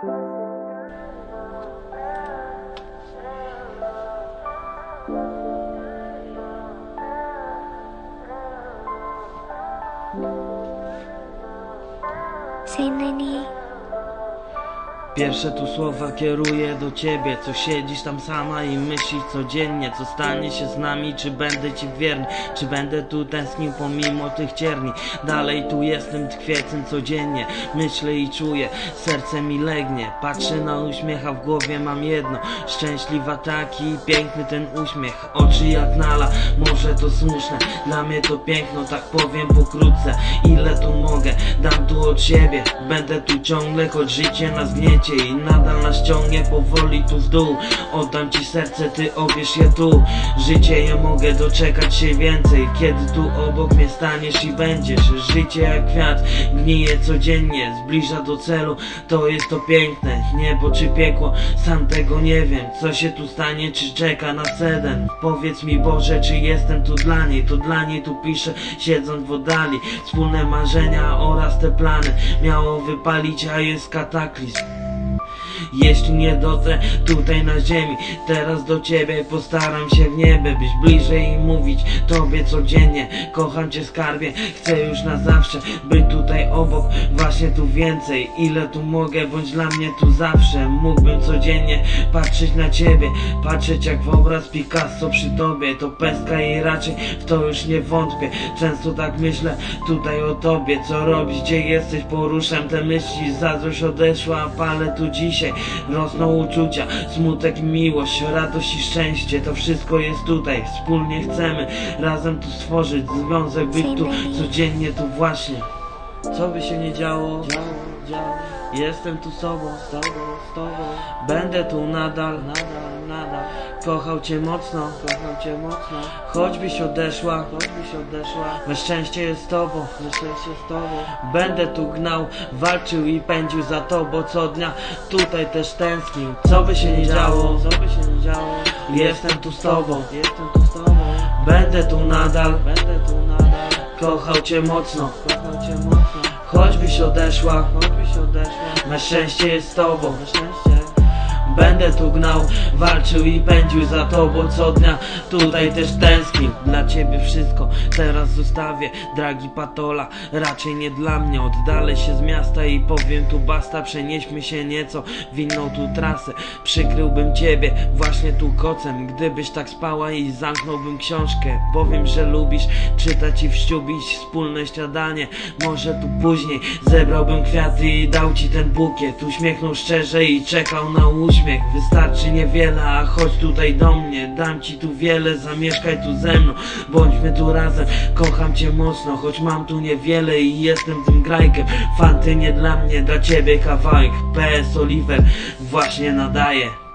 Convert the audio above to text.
Say, Nanny. Pierwsze tu słowa kieruję do ciebie Co siedzisz tam sama i myślisz codziennie Co stanie się z nami, czy będę ci wierny Czy będę tu tęsknił pomimo tych cierni. Dalej tu jestem tkwiecem codziennie Myślę i czuję, serce mi legnie Patrzę na uśmiech, a w głowie mam jedno Szczęśliwa taki, piękny ten uśmiech Oczy jak nala, może to słuszne Dla mnie to piękno, tak powiem pokrótce Ile tu mogę, dam tu od siebie Będę tu ciągle, choć życie nas gniecie I nadal nas ciągnie powoli tu w dół. Oddam ci serce, ty obierz je tu. Życie ja mogę doczekać się więcej. Kiedy tu obok mnie staniesz i będziesz Życie jak kwiat, gnije codziennie Zbliża do celu, to jest to piękne Niebo czy piekło, sam tego nie wiem. Co się tu stanie, czy czeka na ceden Powiedz mi Boże, czy jestem tu dla niej? To dla niej tu piszę, siedząc w oddali. Wspólne marzenia oraz te plany Miało wypalić, a jest kataklizm jeśli nie dotrę tutaj na ziemi Teraz do ciebie postaram się w niebie Być bliżej i mówić tobie codziennie. Kocham cię skarbie, chcę już na zawsze Być tutaj obok, właśnie tu więcej Ile tu mogę, bądź dla mnie tu zawsze. Mógłbym codziennie patrzeć na ciebie Patrzeć jak w obraz Picasso przy tobie. To pestka i raczej w to już nie wątpię. Często tak myślę tutaj o tobie Co robisz, gdzie jesteś, poruszam te myśli Zazdrość odeszła, palę tu dzisiaj Rosną uczucia, smutek miłość Radość i szczęście, to wszystko jest tutaj. Wspólnie chcemy razem tu stworzyć Związek być tu, codziennie tu właśnie. Co by się nie działo, działo, działo Jestem tu z tobą, z tobą, z tobą. Będę tu nadal, nadal, nadal. Kochał cię mocno, kochał cię mocno. Choćbyś odeszła, choćbyś odeszła. Me szczęście jest z tobą, me szczęście z tobą. Będę tu gnał, walczył i pędził za tobą co dnia. Tutaj też tęsknił. Co by się nie działo, co by się nie działo? Jestem tu z tobą, jestem tu z tobą. Będę tu nadal, będę tu nadal. Kochał cię mocno, kochał cię mocno Choćbyś odeszła, choćbyś odeszła Me szczęście jest z tobą, Będę tu gnał, walczył i pędził za tobą co dnia. Tutaj też tęsknił Dla ciebie wszystko teraz zostawię Dragi patola, raczej nie dla mnie Oddalę się z miasta i powiem tu basta Przenieśmy się nieco w inną tu trasę. Przykryłbym ciebie właśnie tu kocem Gdybyś tak spała i zamknąłbym książkę Powiem, że lubisz czytać i wściubić wspólne śniadanie. Może tu później zebrałbym kwiaty i dał ci ten bukiet. Uśmiechnął szczerze i czekał na uśmiech Wystarczy niewiele, a chodź tutaj do mnie. Dam ci tu wiele, zamieszkaj tu ze mną. Bądźmy tu razem, kocham cię mocno Choć mam tu niewiele i jestem tym grajkiem. Fanty nie dla mnie, dla ciebie kawałek. PS Oliver właśnie nadaje